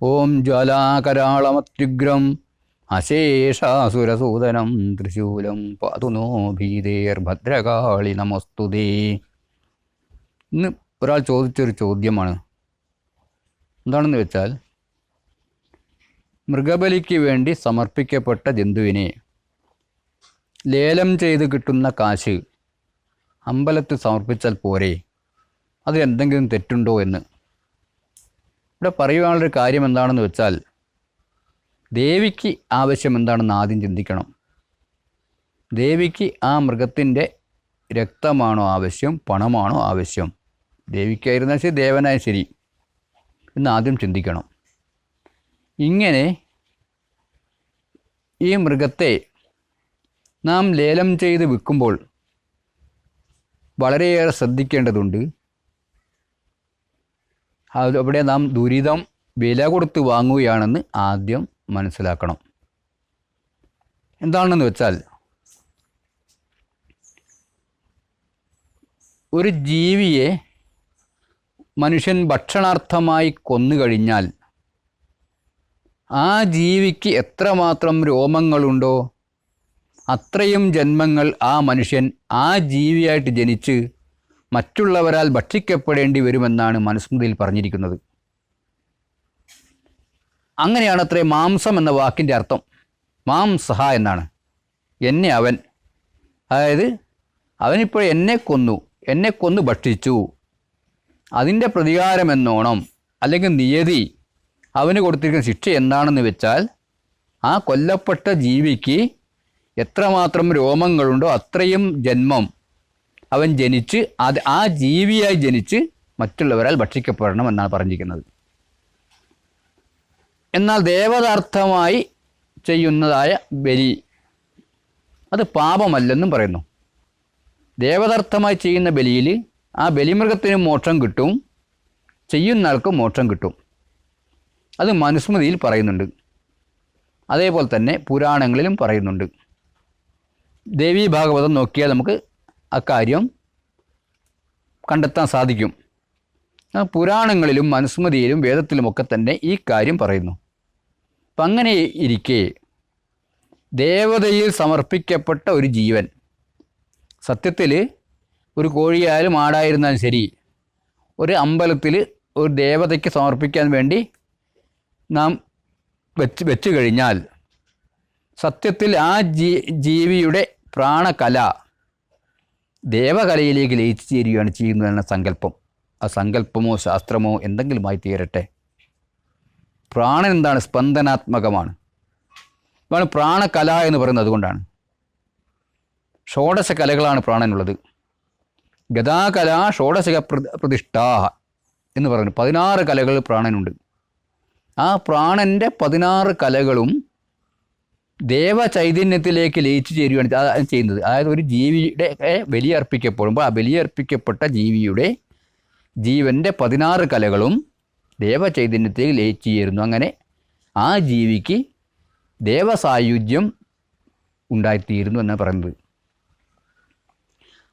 ഓം ജ്വാലാകരാളമത്യുഗ്രം അശേഷാസുരസൂദനം തൃശൂലം പാതു no ഭീതേർഭദ്രകാളി നമസ്തുതേ ഇന്ന് ഒരാൾ ചോദിച്ചൊരു ചോദ്യമാണ്. എന്താണെന്ന് വെച്ചാൽ മൃഗബലിക്ക് വേണ്ടി സമർപ്പിക്കപ്പെട്ട ജന്തുവിനെ ലേലം ചെയ്ത് കിട്ടുന്ന കാശ് അമ്പലത്തിൽ സമർപ്പിച്ചാൽ പോരെ. അത് എന്തെങ്കിലും തെറ്റുണ്ടോ എന്ന്. ഇവിടെ പറയുവാനുള്ളൊരു കാര്യം എന്താണെന്ന് വെച്ചാൽ ദേവിക്ക് ആവശ്യം എന്താണെന്ന് ആദ്യം ചിന്തിക്കണം. ദേവിക്ക് ആ മൃഗത്തിന്റെ രക്തമാണോ ആവശ്യം പണമാണോ ആവശ്യം ദേവിക്കായിരുന്നാൽ ശരി ദേവനായ ശരി എന്ന് ആദ്യം ചിന്തിക്കണം. ഇങ്ങനെ ഈ മൃഗത്തെ നാം ലേലം ചെയ്ത് വിൽക്കുമ്പോൾ വളരെയേറെ ശ്രദ്ധിക്കേണ്ടതുണ്ട്. അവിടെ നാം ദുരിതം വില കൊടുത്ത് വാങ്ങുകയാണെന്ന് ആദ്യം മനസ്സിലാക്കണം. എന്താണെന്ന് വെച്ചാൽ ഒരു ജീവിയെ മനുഷ്യൻ ഭക്ഷണാർത്ഥമായി കൊന്നുകഴിഞ്ഞാൽ ആ ജീവിക്ക് എത്രമാത്രം രോമങ്ങളുണ്ടോ അത്രയും ജന്മങ്ങൾ ആ മനുഷ്യൻ ആ ജീവിയായിട്ട് ജനിച്ച് മറ്റുള്ളവരാൽ ഭക്ഷിക്കപ്പെടേണ്ടി വരുമെന്നാണ് മനുസ്മൃതിയിൽ പറഞ്ഞിരിക്കുന്നത്. അങ്ങനെയാണ് അത്രേ മാംസം എന്ന വാക്കിന്റെ അർത്ഥം. മാംസഹ എന്നാണ്. എന്നെ അവൻ അതായത് അവനിപ്പോൾ എന്നെ കൊന്നു എന്നെ കൊന്നു ഭക്ഷിച്ചു. അതിന്റെ പ്രതികാരം എന്നോണം അല്ലെങ്കിൽ നിയതി അവന് കൊടുത്തിരിക്കുന്ന ശിക്ഷ എന്താണെന്ന് വെച്ചാൽ ആ കൊല്ലപ്പെട്ട ജീവിക്ക് എത്രമാത്രം രോമങ്ങളുണ്ടോ അത്രയും ജന്മം അവൻ ജനിച്ച് അത് ആ ജീവിയായി ജനിച്ച് മറ്റുള്ളവരാൽ ഭക്ഷിക്കപ്പെടണം എന്നാണ് പറഞ്ഞിരിക്കുന്നത്. എന്നാൽ ദേവതാർത്ഥമായി ചെയ്യുന്നതായ ബലി അത് പാപമല്ലെന്നും പറയുന്നു. ദേവതാർത്ഥമായി ചെയ്യുന്ന ബലിയിൽ ആ ബലിമൃഗത്തിന് മോക്ഷം കിട്ടും ചെയ്യുന്ന ആൾക്ക് മോക്ഷം കിട്ടും. അത് മനുസ്മൃതിയിൽ പറയുന്നുണ്ട്. അതേപോലെ തന്നെ പുരാണങ്ങളിലും പറയുന്നുണ്ട്. ദേവീ ഭാഗവതം നോക്കിയാൽ നമുക്ക് അക്കാര്യം കണ്ടെത്താൻ സാധിക്കും. പുരാണങ്ങളിലും മനുസ്മൃതിയിലും വേദത്തിലുമൊക്കെ തന്നെ ഈ കാര്യം പറയുന്നു. അപ്പം അങ്ങനെ ഇരിക്കെ ദേവതയിൽ സമർപ്പിക്കപ്പെട്ട ഒരു ജീവൻ സത്യത്തിൽ ഒരു കോഴിയായാലും ആടായിരുന്നാലും ശരി ഒരു അമ്പലത്തിൽ ഒരു ദേവതയ്ക്ക് സമർപ്പിക്കാൻ വേണ്ടി നാം വെച്ച് വെച്ച് കഴിഞ്ഞാൽ സത്യത്തിൽ ആ ജീ ജീവിയുടെ പ്രാണകല ദേവകലയിലേക്ക് ലയിച്ചു ചേരുകയാണ് ചെയ്യുന്നതെന്ന സങ്കല്പം. ആ സങ്കല്പമോ ശാസ്ത്രമോ എന്തെങ്കിലുമായി തീരട്ടെ. പ്രാണൻ എന്താണ്? സ്പന്ദനാത്മകമാണ്. അതാണ് പ്രാണകല എന്ന് പറയുന്നത് അതുകൊണ്ടാണ്. ഷോഡശ കലകളാണ് പ്രാണനുള്ളത്. ഗതാകല ഷോഡശക പ്ര- പ്രതിഷ്ഠാ എന്ന് പറയുന്നു. പതിനാറ് കലകൾ പ്രാണനുണ്ട്. ആ പ്രാണന്റെ പതിനാറ് കലകളും ദേവചൈതന്യത്തിലേക്ക് ലയിച്ചു ചേരുകയാണ് ചെയ്യുന്നത്. അതായത് ഒരു ജീവിയുടെ ബലിയർപ്പിക്കപ്പെടുമ്പോൾ ആ ബലിയർപ്പിക്കപ്പെട്ട ജീവിയുടെ ജീവന്റെ പതിനാറ് കലകളും ദേവചൈതന്യത്തിലേക്ക് ലയിച്ചു ചേരുന്നു. അങ്ങനെ ആ ജീവിക്ക് ദേവസായുജ്യം ഉണ്ടായിത്തീരുന്നു എന്നാണ് പറയുന്നത്.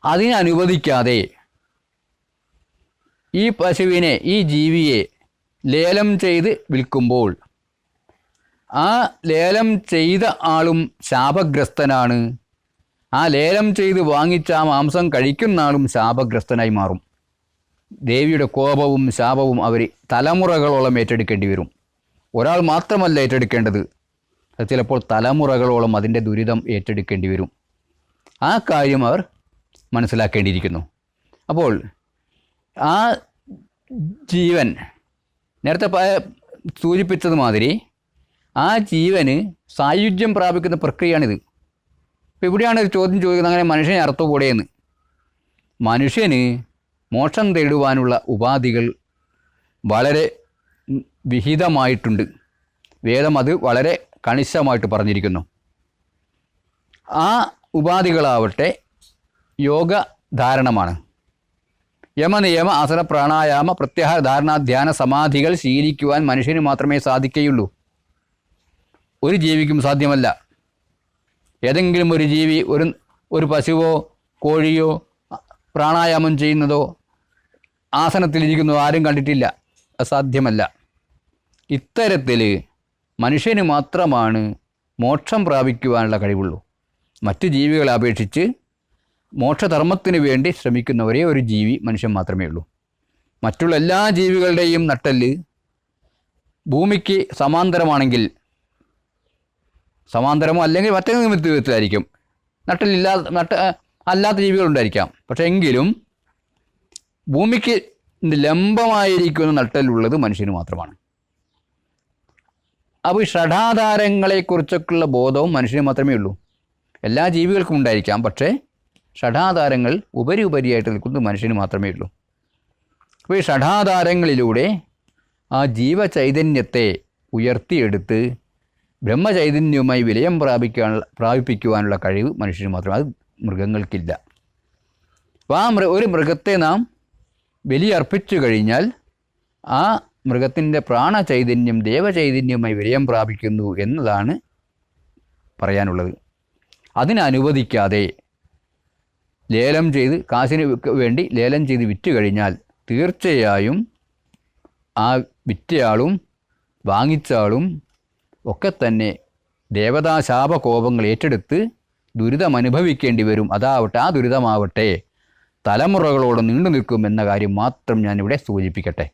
അതിനെ അനുവദിക്കാതെ ഈ പശുവിനെ ഈ ജീവിയെ ലേലം ചെയ്ത് വിൽക്കുമ്പോൾ ആ ലേലം ചെയ്ത ആളും ശാപഗ്രസ്തനാണ്. ആ ലേലം ചെയ്ത് വാങ്ങിച്ച ആ മാംസം കഴിക്കുന്ന ആളും ശാപഗ്രസ്തനായി മാറും. ദേവിയുടെ കോപവും ശാപവും അവർ തലമുറകളോളം ഏറ്റെടുക്കേണ്ടി വരും. ഒരാൾ മാത്രമല്ല ഏറ്റെടുക്കേണ്ടത്. അത് ചിലപ്പോൾ തലമുറകളോളം അതിന്റെ ദുരിതം ഏറ്റെടുക്കേണ്ടി വരും. ആ കാര്യം അവർ മനസ്സിലാക്കേണ്ടിയിരിക്കുന്നു. അപ്പോൾ ആ ജീവൻ നേരത്തെ സൂചിപ്പിച്ചതുമാതിരി സൂചിപ്പിച്ചത് മാതിരി ആ ജീവന് സായുജ്യം പ്രാപിക്കുന്ന പ്രക്രിയയാണിത്. ഇപ്പോൾ ഇവിടെയാണ് ഒരു ചോദ്യം ചോദിക്കുന്നത് അങ്ങനെ മനുഷ്യനെ അർത്ഥകൂടെയെന്ന് മനുഷ്യന് മോക്ഷം തേടുവാനുള്ള ഉപാധികൾ വളരെ വിഹിതമായിട്ടുണ്ട്. വേദം അത് വളരെ കണിശമായിട്ട് പറഞ്ഞിരിക്കുന്നു. ആ ഉപാധികളാവട്ടെ യോഗ ധാരണമാണ്. യമനിയമ ആസന പ്രാണായാമ പ്രത്യാഹാര ധാരണ ധ്യാന സമാധികൾ ശീലിക്കുവാൻ മനുഷ്യന് മാത്രമേ സാധിക്കുകയുള്ളൂ. ഒരു ജീവിക്കും സാധ്യമല്ല. ഏതെങ്കിലും ഒരു ജീവി ഒരു ഒരു പശുവോ കോഴിയോ പ്രാണായാമം ചെയ്യുന്നതോ ആസനത്തിലിരിക്കുന്നതോ ആരും കണ്ടിട്ടില്ല. അസാധ്യമല്ല. ഇത്തരത്തിൽ മനുഷ്യന് മാത്രമാണ് മോക്ഷം പ്രാപിക്കുവാനുള്ള കഴിവുള്ളൂ. മറ്റ് ജീവികളെ അപേക്ഷിച്ച് മോക്ഷധർമ്മത്തിന് വേണ്ടി ശ്രമിക്കുന്ന ഒരേ ഒരു ജീവി മനുഷ്യൻ മാത്രമേ ഉള്ളൂ. മറ്റുള്ള എല്ലാ ജീവികളുടെയും നട്ടൽ ഭൂമിക്ക് സമാന്തരമാണെങ്കിൽ സമാന്തരമോ അല്ലെങ്കിൽ മറ്റേ വിധത്തിലായിരിക്കും. നട്ടിലില്ലാത്ത നട്ട അല്ലാത്ത ജീവികളുണ്ടായിരിക്കാം. പക്ഷേ എങ്കിലും ഭൂമിക്ക് ലംബമായിരിക്കുന്ന നട്ടലുള്ളത് മനുഷ്യന് മാത്രമാണ്. അപ്പോൾ ഈ ഷഠാധാരങ്ങളെക്കുറിച്ചൊക്കെയുള്ള ബോധവും മനുഷ്യന് മാത്രമേ ഉള്ളൂ. എല്ലാ ജീവികൾക്കും ഉണ്ടായിരിക്കാം പക്ഷേ ഷഠാധാരങ്ങൾ ഉപരി ഉപരിയായിട്ട് നിൽക്കുന്നത് മനുഷ്യന് മാത്രമേ ഉള്ളൂ. അപ്പോൾ ഈ ഷഠാധാരങ്ങളിലൂടെ ആ ജീവചൈതന്യത്തെ ഉയർത്തിയെടുത്ത് ബ്രഹ്മചൈതന്യവുമായി വിലയം പ്രാപിക്കാനുള്ള പ്രാപിപ്പിക്കുവാനുള്ള കഴിവ് മനുഷ്യന് മാത്രമേ അത് മൃഗങ്ങൾക്കില്ല. അപ്പോൾ ആ മൃ ഒരു മൃഗത്തെ നാം ബലിയർപ്പിച്ചു കഴിഞ്ഞാൽ ആ മൃഗത്തിന്റെ പ്രാണചൈതന്യം ദേവചൈതന്യവുമായി വിലയം പ്രാപിക്കുന്നു എന്നതാണ് പറയാനുള്ളത്. അതിനനുവദിക്കാതെ ലേലം ചെയ്ത് കാശിന് വേണ്ടി ലേലം ചെയ്ത് വിറ്റ് കഴിഞ്ഞാൽ തീർച്ചയായും ആ വിറ്റയാളും വാങ്ങിച്ചാളും ഒക്കെ തന്നെ ദേവതാശാപകോപങ്ങൾ ഏറ്റെടുത്ത് ദുരിതം അനുഭവിക്കേണ്ടി വരും. അതാവട്ടെ ആ ദുരിതമാവട്ടെ. തലമുറകളോട് നീണ്ടു നിൽക്കും എന്ന കാര്യം മാത്രം ഞാനിവിടെ സൂചിപ്പിക്കട്ടെ.